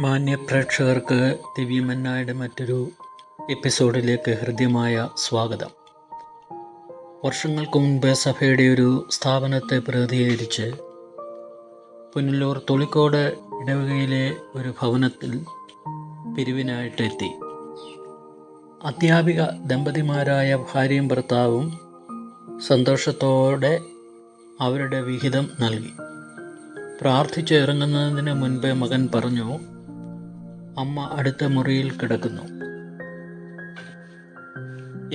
മാന്യ പ്രേക്ഷകർക്ക് ദിവ്യമന്നായുടെ മറ്റൊരു എപ്പിസോഡിലേക്ക് ഹൃദ്യമായ സ്വാഗതം. വർഷങ്ങൾക്ക് മുൻപ് സഭയുടെ ഒരു സ്ഥാപനത്തെ പ്രതിനിധീകരിച്ച് പുനലൂർ തൊളിക്കോട് ഇടവകയിലെ ഒരു ഭവനത്തിൽ പിരിവിനായിട്ടെത്തി അധ്യാപിക ദമ്പതിമാരായ ഭാര്യയും ഭർത്താവും സന്തോഷത്തോടെ അവരുടെ വിഹിതം നൽകി. പ്രാർത്ഥിച്ച് ഇറങ്ങുന്നതിന് മുൻപേ മകൻ പറഞ്ഞു അമ്മ അടുത്ത മുറിയിൽ കിടക്കുന്നു.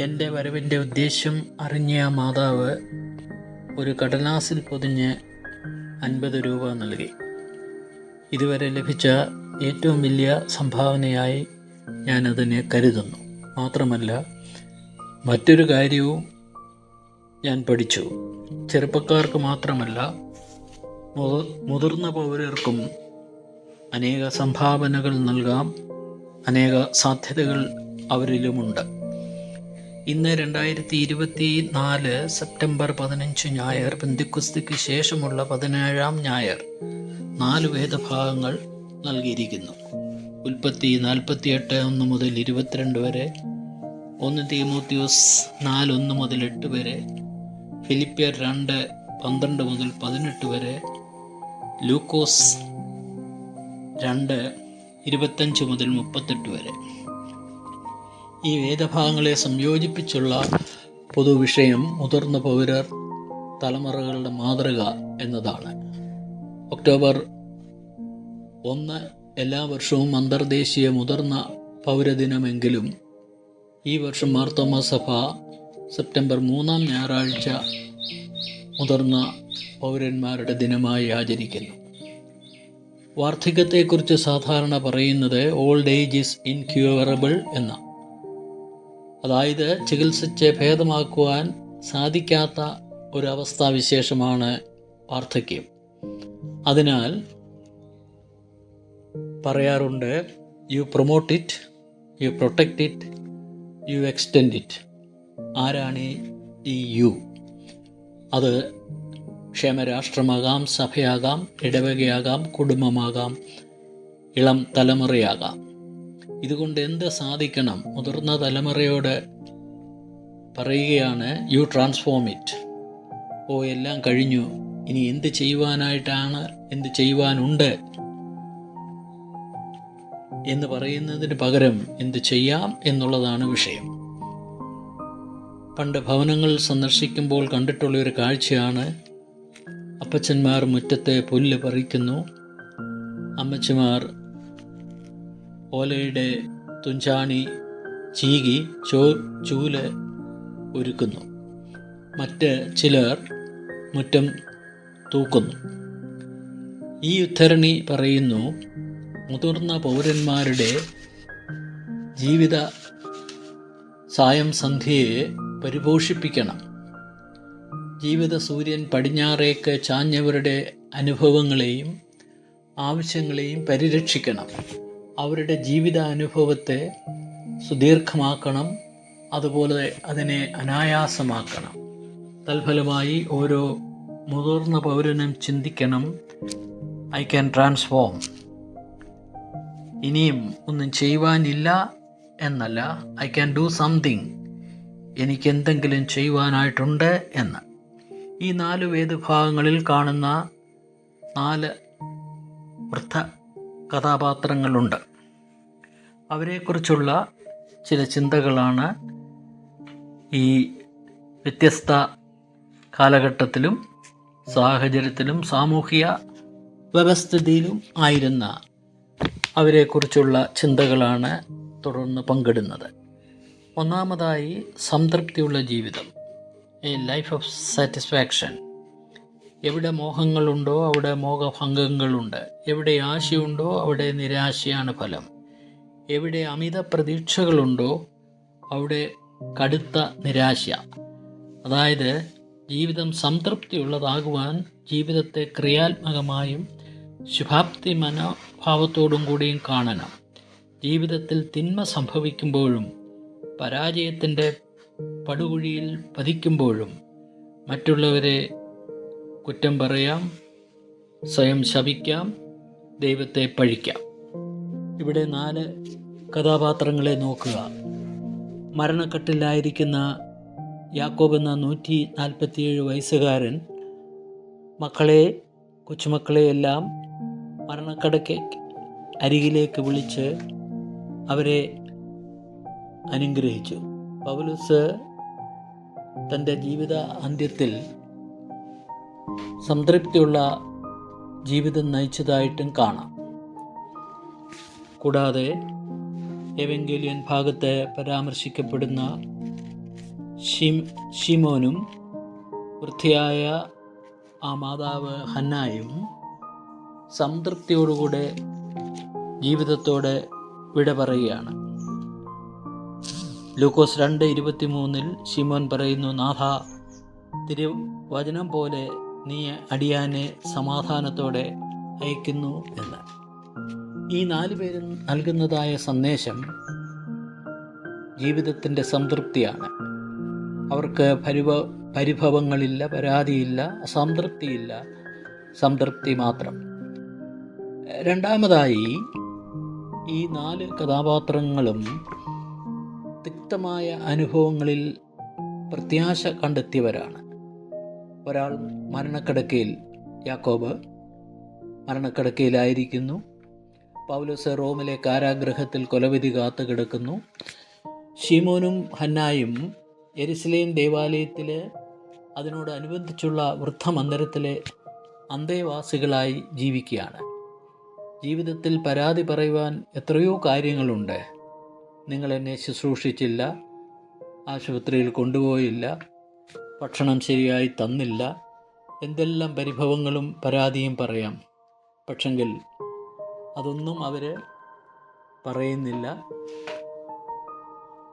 എന്റെ വരവിന്റെ ഉദ്ദേശ്യം അറിഞ്ഞ ആ മാതാവ് ഒരു കടലാസിൽ പൊതിഞ്ഞ് അൻപത് രൂപ നൽകി. ഇതുവരെ ലഭിച്ച ഏറ്റവും വലിയ സംഭാവനയായി ഞാനതിനെ കരുതുന്നു. മാത്രമല്ല മറ്റൊരു കാര്യവും ഞാൻ പഠിച്ചു. ചെറുപ്പക്കാർക്ക് മാത്രമല്ല മുതിർ- മുതിർന്ന പൗരർക്കും അനേക സംഭാവനകൾ നൽകാം. അനേക സാധ്യതകൾ അവരിലുമുണ്ട്. ഇന്ന് രണ്ടായിരത്തി ഇരുപത്തി നാല് സെപ്റ്റംബർ പതിനഞ്ച് ഞായർ പെന്തിക്കുസ്തിക്ക് ശേഷമുള്ള പതിനേഴാം ഞായർ നാല് വേദഭാഗങ്ങൾ നൽകിയിരിക്കുന്നു. ഉൽപ്പത്തി നാൽപ്പത്തിയെട്ട് ഒന്ന് മുതൽ ഇരുപത്തിരണ്ട് വരെ ഒന്ന് തീമൂത്തിയോസ് നാല് ഒന്ന് മുതൽ എട്ട് വരെ ഫിലിപ്പിയർ രണ്ട് പന്ത്രണ്ട് മുതൽ പതിനെട്ട് വരെ ലൂക്കോസ് രണ്ട് ഇരുപത്തഞ്ച് മുതൽ മുപ്പത്തെട്ട് വരെ. ഈ വേദഭാഗങ്ങളെ സംയോജിപ്പിച്ചുള്ള പൊതുവിഷയം മുതിർന്ന പൗരർ തലമുറകളുടെ മാതൃക എന്നതാണ്. ഒക്ടോബർ ഒന്ന് എല്ലാ വർഷവും അന്തർദേശീയ മുതിർന്ന പൗരദിനമെങ്കിലും ഈ വർഷം മാർത്തോമ സഭ സെപ്റ്റംബർ മൂന്നാം ഞായറാഴ്ച മുതിർന്ന പൗരന്മാരുടെ ദിനമായി ആചരിക്കുന്നു. വാർദ്ധക്യത്തെക്കുറിച്ച് സാധാരണ പറയുന്നത് ഓൾഡ് ഏജ് ഇസ് ഇൻക്യൂറബിൾ എന്ന. അതായത് ചികിത്സിച്ച് ഭേദമാക്കുവാൻ സാധിക്കാത്ത ഒരവസ്ഥാവിശേഷമാണ് വാർദ്ധക്യം. അതിനാൽ പറയാറുണ്ട് you promote it you protect it you extend it ആരാണ് ഈ യു അത് ക്ഷേമരാഷ്ട്രമാകാം സഭയാകാം ഇടവകയാകാം കുടുംബമാകാം ഇളം തലമുറയാകാം. ഇതുകൊണ്ട് എന്ത് സാധിക്കണം? മുതിർന്ന തലമുറയോട് പറയുകയാണ് യു ട്രാൻസ്ഫോം ഇറ്റ് ഓ എല്ലാം കഴിഞ്ഞു. ഇനി എന്ത് ചെയ്യുവാനായിട്ടാണ് എന്ത് ചെയ്യുവാനുണ്ട് എന്ന് പറയുന്നതിന് പകരം എന്ത് ചെയ്യാം എന്നുള്ളതാണ് വിഷയം. പണ്ട് ഭവനങ്ങൾ സന്ദർശിക്കുമ്പോൾ കണ്ടിട്ടുള്ള ഒരു കാഴ്ചയാണ് അപ്പച്ചന്മാർ മുറ്റത്തെ പുല്ല് പറിക്കുന്നു. അമ്മച്ചിമാർ ഓലയുടെ തുഞ്ചാണി ചീകി ചോ ചൂൽ ഒരുക്കുന്നു. മറ്റ് ചിലർ മുറ്റം തൂക്കുന്നു. ഈ ഉദ്ധരണി പറയുന്നു മുതിർന്ന പൗരന്മാരുടെ ജീവിത സായം സന്ധ്യയെ പരിപോഷിപ്പിക്കണം. ജീവിത സൂര്യൻ പടിഞ്ഞാറേക്ക് ചാഞ്ഞവരുടെ അനുഭവങ്ങളെയും ആവശ്യങ്ങളെയും പരിരക്ഷിക്കണം. അവരുടെ ജീവിത അനുഭവത്തെ സുദീർഘമാക്കണം. അതുപോലെ അതിനെ അനായാസമാക്കണം. തൽഫലമായി ഓരോ മുതിർന്ന പൗരനും ചിന്തിക്കണം. I can transform. ഇനിയും ഒന്നും ചെയ്യുവാനില്ല എന്നല്ല. I can do something. എനിക്ക് എന്തെങ്കിലും ചെയ്യുവാനായിട്ടുണ്ട് എന്ന്. ഈ നാല് വേദഭാഗങ്ങളിൽ കാണുന്ന നാല് വൃദ്ധ കഥാപാത്രങ്ങളുണ്ട്. അവരെക്കുറിച്ചുള്ള ചില ചിന്തകളാണ് ഈ വ്യത്യസ്ത കാലഘട്ടത്തിലും സാഹചര്യത്തിലും സാമൂഹിക വ്യവസ്ഥിതിയിലും ആയിരുന്ന അവരെക്കുറിച്ചുള്ള ചിന്തകളാണ് തുടർന്ന് പങ്കിടുന്നത്. ഒന്നാമതായി സംതൃപ്തിയുള്ള ജീവിതം. എ ലൈഫ് ഓഫ് സാറ്റിസ്ഫാക്ഷൻ എവിടെ മോഹങ്ങളുണ്ടോ അവിടെ മോഹഭംഗങ്ങളുണ്ട്. എവിടെ ആശയുണ്ടോ അവിടെ നിരാശയാണ് ഫലം. എവിടെ അമിത പ്രതീക്ഷകളുണ്ടോ അവിടെ കടുത്ത നിരാശ. അതായത് ജീവിതം സംതൃപ്തിയുള്ളതാകുവാൻ ജീവിതത്തെ ക്രിയാത്മകമായും ശുഭാപ്തി മനോഭാവത്തോടും കൂടിയും കാണണം. ജീവിതത്തിൽ തിന്മ സംഭവിക്കുമ്പോഴും പരാജയത്തിന്റെ പടുകുഴിയിൽ പതിക്കുമ്പോഴും മറ്റുള്ളവരെ കുറ്റം പറയാം സ്വയം ശപിക്കാം ദൈവത്തെ പഴിക്കാം. ഇവിടെ നാല് കഥാപാത്രങ്ങളെ നോക്കുക. മരണക്കെട്ടിലായിരിക്കുന്ന യാക്കോബ് എന്ന നൂറ്റി നാൽപ്പത്തിയേഴ് വയസ്സുകാരൻ മക്കളെ കൊച്ചുമക്കളെയെല്ലാം മരണക്കടക്ക് അരികിലേക്ക് വിളിച്ച് അവരെ അനുഗ്രഹിച്ചു. പൗലുസ് തന്റെ ജീവിത അന്ത്യത്തിൽ സംതൃപ്തിയുള്ള ജീവിതം നയിച്ചതായിട്ടും കാണാം. കൂടാതെ എവെങ്കേലിയൻ ഭാഗത്തെ പരാമർശിക്കപ്പെടുന്ന ഷിമോനും വൃത്തിയായ ആ മാതാവ് ഹന്നായും സംതൃപ്തിയോടുകൂടെ ജീവിതത്തോടെ വിട പറയുകയാണ്. ലൂക്കോസ് രണ്ട് ഇരുപത്തി മൂന്നിൽ ഷിമോൻ പറയുന്നു നാഥ തിരുവചനം പോലെ നീ അടിയാനെ സമാധാനത്തോടെ അയക്കുന്നു എന്ന്. ഈ നാല് പേരും നൽകുന്നതായ സന്ദേശം ജീവിതത്തിന്റെ സംതൃപ്തിയാണ്. അവർക്ക് പരിഭ പരിഭവങ്ങളില്ല പരാതിയില്ല അസംതൃപ്തിയില്ല സംതൃപ്തി മാത്രം. രണ്ടാമതായി ഈ നാല് കഥാപാത്രങ്ങളും തിക്തമായ അനുഭവങ്ങളിൽ പ്രത്യാശ കണ്ടെത്തിയവരാണ്. ഒരാൾ മരണക്കിടക്കയിൽ യാക്കോബ് മരണക്കിടക്കയിലായിരിക്കുന്നു. പൗലോസ് റോമിലെ കാരാഗ്രഹത്തിൽ കൊലവിധി കാത്തു കിടക്കുന്നു. ഷിമോനും ഹന്നായും എരിസ്ലേം ദേവാലയത്തിൽ അതിനോടനുബന്ധിച്ചുള്ള വൃദ്ധമന്ദിരത്തിലെ അന്തേവാസികളായി ജീവിക്കുകയാണ്. ജീവിതത്തിൽ പരാതി പറയുവാൻ എത്രയോ കാര്യങ്ങളുണ്ട്. നിങ്ങൾ എന്നെ ശുശ്രൂഷിച്ചില്ല ആശുപത്രിയിൽ കൊണ്ടുപോയില്ല ഭക്ഷണം ശരിയായി തന്നില്ല എന്തെല്ലാം പരിഭവങ്ങളും പരാതിയും പറയാം. പക്ഷെങ്കിൽ അതൊന്നും അവർ പറയുന്നില്ല.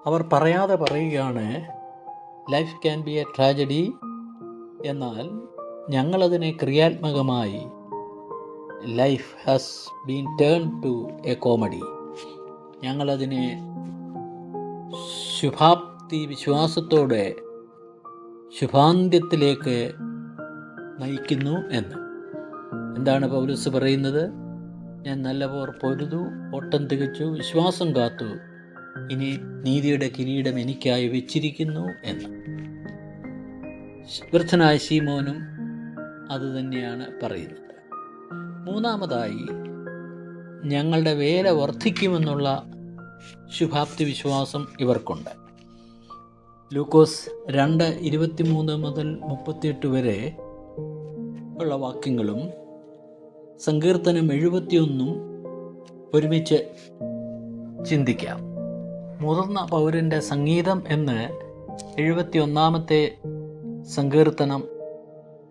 അവർ പറയാതെ പറയുകയാണ് life can be a tragedy എന്നാൽ ഞങ്ങളതിനെ ക്രിയാത്മകമായി life has been turn to a comedy ഞങ്ങളതിനെ ശുഭാപ്തി വിശ്വാസത്തോടെ ശുഭാന്ത്യത്തിലേക്ക് നയിക്കുന്നു എന്ന്. എന്താണ് പൗലസ് പറയുന്നത്? ഞാൻ നല്ല പോർ പൊരുതു ഓട്ടം തികച്ചു വിശ്വാസം കാത്തു ഇനി നീതിയുടെ കിരീടം എനിക്കായി വെച്ചിരിക്കുന്നു എന്ന്. വൃദ്ധനായ ശീമോനും അതുതന്നെയാണ് പറയുന്നത്. മൂന്നാമതായി ഞങ്ങളുടെ വേല വർദ്ധിക്കുമെന്നുള്ള ശുഭാപ്തി വിശ്വാസം ഇവർക്കുണ്ട്. ലൂക്കോസ് രണ്ട് ഇരുപത്തിമൂന്ന് മുതൽ മുപ്പത്തിയെട്ട് വരെ ഉള്ള വാക്യങ്ങളും സങ്കീർത്തനം എഴുപത്തിയൊന്നും ഒരുമിച്ച് ചിന്തിക്കാം. മുതിർന്ന പൗരന്റെ സംഗീതം എന്ന് എഴുപത്തിയൊന്നാമത്തെ സങ്കീർത്തനം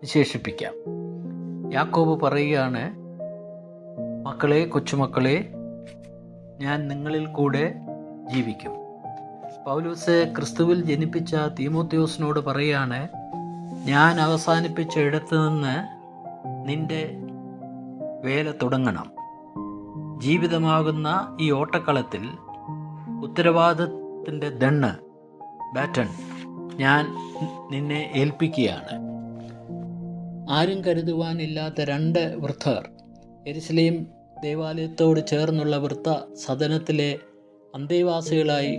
വിശേഷിപ്പിക്കാം. യാക്കോബ് പറയുകയാണ് മക്കളെ കൊച്ചുമക്കളെ ഞാൻ നിങ്ങളിൽ കൂടെ ജീവിക്കും. പൗലൂസ് ക്രിസ്തുവിൽ ജനിപ്പിച്ച തീമോത്യോസിനോട് പറയുകയാണ് ഞാൻ അവസാനിപ്പിച്ച ഇടത്ത് നിന്ന് നിന്റെ വേല തുടങ്ങണം. ജീവിതമാകുന്ന ഈ ഓട്ടക്കളത്തിൽ ഉത്തരവാദിത്തത്തിന്റെ ദണ്ണ് ബാറ്റൺ ഞാൻ നിന്നെ ഏൽപ്പിക്കുകയാണ്. ആരും കരുതുവാനില്ലാത്ത രണ്ട് വൃദ്ധർ എരുസലേം ദേവാലയത്തോട് ചേർന്നുള്ള വൃത്ത സദനത്തിലെ അന്തേവാസികളായി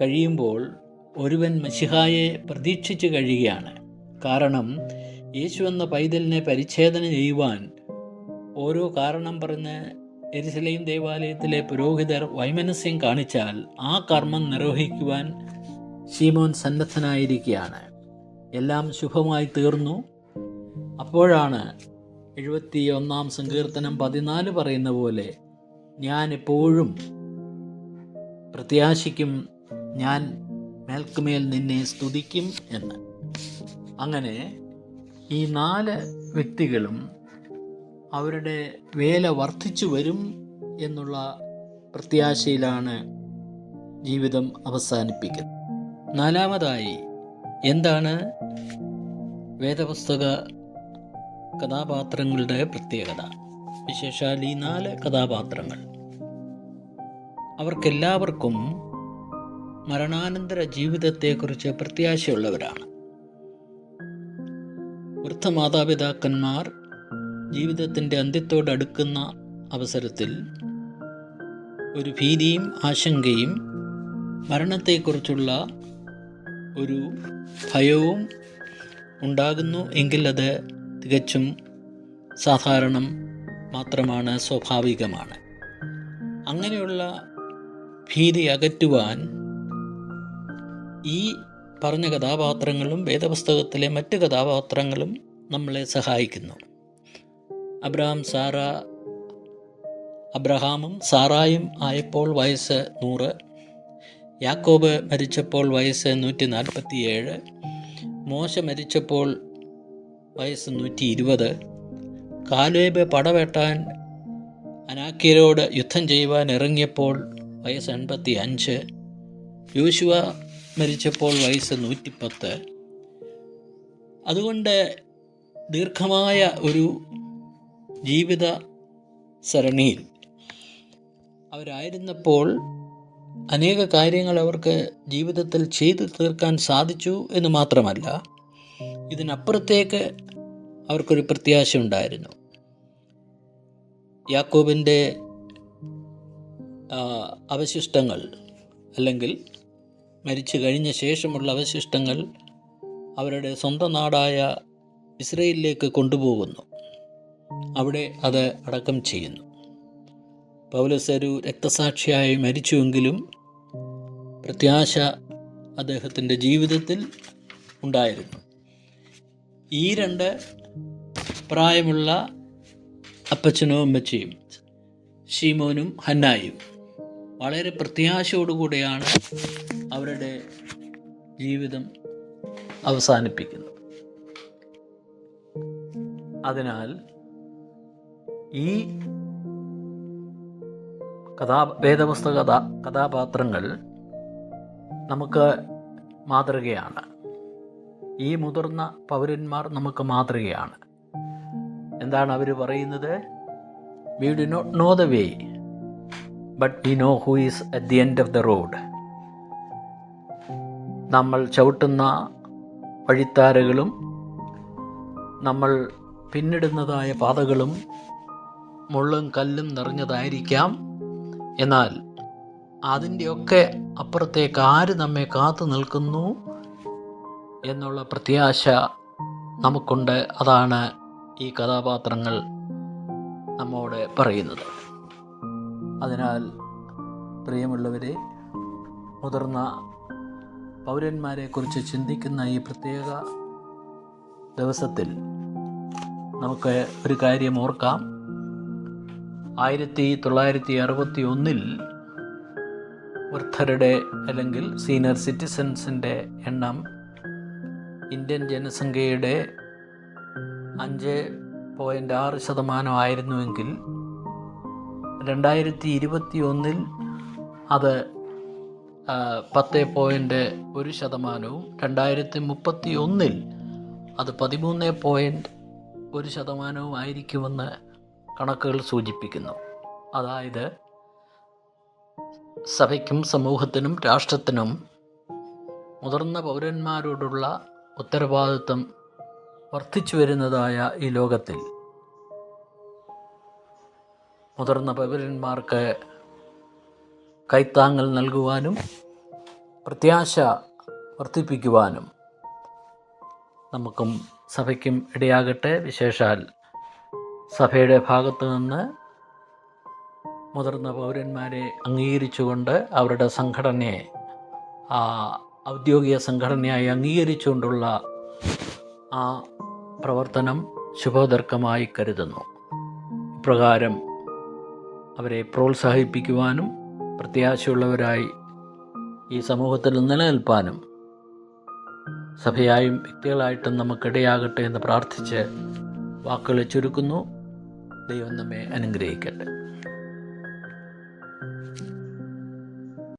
കഴിയുമ്പോൾ ഒരുവൻ മഷിഹായെ പ്രതീക്ഷിച്ചു കഴിയുകയാണ്. കാരണം യേശു എന്ന പൈതലിനെ പരിച്ഛേദന ചെയ്യുവാൻ ഓരോ കാരണം പറഞ്ഞ് എരിശിലയും ദേവാലയത്തിലെ പുരോഹിതർ വൈമനസ്യം കാണിച്ചാൽ ആ കർമ്മം നിർവഹിക്കുവാൻ ശീമോൻ സന്നദ്ധനായിരിക്കുകയാണ്. എല്ലാം ശുഭമായി തീർന്നു. അപ്പോഴാണ് എഴുപത്തി ഒന്നാം സങ്കീർത്തനം പതിനാല് പറയുന്ന പോലെ ഞാൻ എപ്പോഴും പ്രത്യാശിക്കും ഞാൻ മേൽക്കുമേൽ നിന്നെ സ്തുതിക്കും എന്ന്. അങ്ങനെ ഈ നാല് വ്യക്തികളും അവരുടെ വേല വർദ്ധിച്ചു വരും എന്നുള്ള പ്രത്യാശയിലാണ് ജീവിതം അവസാനിപ്പിക്കുന്നത്. നാലാമതായി എന്താണ് വേദപുസ്തക കഥാപാത്രങ്ങളുടെ പ്രത്യേകത. വിശേഷാൽ ഈ നാല് കഥാപാത്രങ്ങൾ. അവർക്കെല്ലാവർക്കും മരണാനന്തര ജീവിതത്തെക്കുറിച്ച് പ്രത്യാശയുള്ളവരാണ്. വൃദ്ധ മാതാപിതാക്കന്മാർ ജീവിതത്തിന്റെ അന്ത്യത്തോടടുക്കുന്ന അവസരത്തിൽ ഒരു ഭീതിയും ആശങ്കയും മരണത്തെക്കുറിച്ചുള്ള ഒരു ഭയവും ഉണ്ടാകുന്നു എങ്കിൽ അത് തികച്ചും സാധാരണം മാത്രമാണ് സ്വാഭാവികമാണ്. അങ്ങനെയുള്ള ഭീതി അകറ്റുവാൻ ഈ പറഞ്ഞ കഥാപാത്രങ്ങളും വേദപുസ്തകത്തിലെ മറ്റ് കഥാപാത്രങ്ങളും നമ്മളെ സഹായിക്കുന്നു. അബ്രഹാം സാറ അബ്രഹാമും സാറായും ആയപ്പോൾ വയസ്സ് നൂറ് യാക്കോബ് മരിച്ചപ്പോൾ വയസ്സ് നൂറ്റി നാൽപ്പത്തിയേഴ് മോശ മരിച്ചപ്പോൾ വയസ്സ് നൂറ്റി ഇരുപത് കാലേബ് പടവെട്ടാൻ അനാക്കിയരോട് യുദ്ധം ചെയ്യുവാൻ ഇറങ്ങിയപ്പോൾ വയസ്സ് എൺപത്തി അഞ്ച് യൂശുവ മരിച്ചപ്പോൾ വയസ്സ് നൂറ്റിപ്പത്ത്. അതുകൊണ്ട് ദീർഘമായ ഒരു ജീവിത സരണിയിൽ അവരായിരുന്നപ്പോൾ അനേക കാര്യങ്ങൾ അവർക്ക് ജീവിതത്തിൽ ചെയ്തു തീർക്കാൻ സാധിച്ചു എന്ന് മാത്രമല്ല ഇതിനപ്പുറത്തേക്ക് അവർക്കൊരു പ്രത്യാശ ഉണ്ടായിരുന്നു യാക്കോബിന്റെ അവശിഷ്ടങ്ങൾ അല്ലെങ്കിൽ മരിച്ചു കഴിഞ്ഞ ശേഷമുള്ള അവശിഷ്ടങ്ങൾ അവരുടെ സ്വന്തം നാടായ ഇസ്രയേലിലേക്ക് കൊണ്ടുപോകുന്നു. അവിടെ അത് അടക്കം ചെയ്യുന്നു. പൗലസ് ഒരു രക്തസാക്ഷിയായി മരിച്ചുവെങ്കിലും പ്രത്യാശ അദ്ദേഹത്തിന്റെ ജീവിതത്തിൽ ഉണ്ടായിരുന്നു. ഈ രണ്ട് പ്രായമുള്ള അപ്പച്ചനും അമ്മച്ചയും ഷീമോനും ഹന്നായും വളരെ പ്രത്യാശയോടുകൂടെയാണ് അവരുടെ ജീവിതം അവസാനിപ്പിക്കുന്നത്. അതിനാൽ ഈ കഥാ വേദപുസ്തക കഥാ കഥാപാത്രങ്ങൾ നമുക്ക് മാതൃകയാണ്. ഈ മുതിർന്ന പൗരന്മാർ നമുക്ക് മാതൃകയാണ്. എന്താണ് അവർ പറയുന്നത്? We do not know the way but we know who is at the end of the road നമ്മൾ ചവിട്ടുന്ന വഴിത്താരകളും നമ്മൾ പിന്നിടുന്നതായ പാതകളും മുള്ളും കല്ലും നിറഞ്ഞതായിരിക്കാം. എന്നാൽ അതിന്റെയൊക്കെ അപ്പുറത്തേക്ക് ആര് നമ്മെ കാത്തു നിൽക്കുന്നു എന്നുള്ള പ്രത്യാശ നമുക്കുണ്ട്. അതാണ് ഈ കഥാപാത്രങ്ങൾ നമ്മോട് പറയുന്നത്. അതിനാൽ പ്രിയമുള്ളവരെ മുതിർന്ന പൗരന്മാരെക്കുറിച്ച് ചിന്തിക്കുന്ന ഈ പ്രത്യേക ദിവസത്തിൽ നമുക്ക് ഒരു കാര്യം ഓർക്കാം. ആയിരത്തി തൊള്ളായിരത്തി അറുപത്തി ഒന്നിൽ വൃദ്ധരുടെ അല്ലെങ്കിൽ സീനിയർ സിറ്റിസൻസിന്റെ എണ്ണം ഇന്ത്യൻ ജനസംഖ്യയുടെ അഞ്ച് പോയിന്റ് ആറ് ശതമാനമായിരുന്നുവെങ്കിൽ രണ്ടായിരത്തി ഇരുപത്തി ഒന്നിൽ അത് പത്ത് പോയിന്റ് ഒരു ശതമാനവും രണ്ടായിരത്തി മുപ്പത്തി ഒന്നിൽ അത് പതിമൂന്ന് പോയിന്റ് ഒരു ശതമാനവും ആയിരിക്കുമെന്ന് കണക്കുകൾ സൂചിപ്പിക്കുന്നു. അതായത് സഭയ്ക്കും സമൂഹത്തിനും രാഷ്ട്രത്തിനും മുതിർന്ന പൗരന്മാരോടുള്ള ഉത്തരവാദിത്വം വർദ്ധിച്ചു വരുന്നതായ ഈ ലോകത്തിൽ. മുതിർന്ന പൗരന്മാർക്ക് കൈത്താങ്ങൽ നൽകുവാനും പ്രത്യാശ വർദ്ധിപ്പിക്കുവാനും നമുക്കും സഭയ്ക്കും ഇടയാകട്ടെ. വിശേഷാൽ സഭയുടെ ഭാഗത്തു നിന്ന് മുതിർന്ന പൗരന്മാരെ അംഗീകരിച്ചുകൊണ്ട് അവരുടെ സംഘടനയെ ആ ഔദ്യോഗിക സംഘടനയായി അംഗീകരിച്ചുകൊണ്ടുള്ള ആ പ്രവർത്തനം ശുഭോദർക്കമായി കരുതുന്നു. ഇപ്രകാരം അവരെ പ്രോത്സാഹിപ്പിക്കുവാനും പ്രത്യാശയുള്ളവരായി ഈ സമൂഹത്തിൽ നിലനിൽപ്പാനും സഭയായും വ്യക്തികളായിട്ടും നമുക്കിടയാകട്ടെ എന്ന് പ്രാർത്ഥിച്ച് വാക്കുകളെ ചുരുക്കുന്നു. ദൈവം നമ്മെ അനുഗ്രഹിക്കട്ടെ.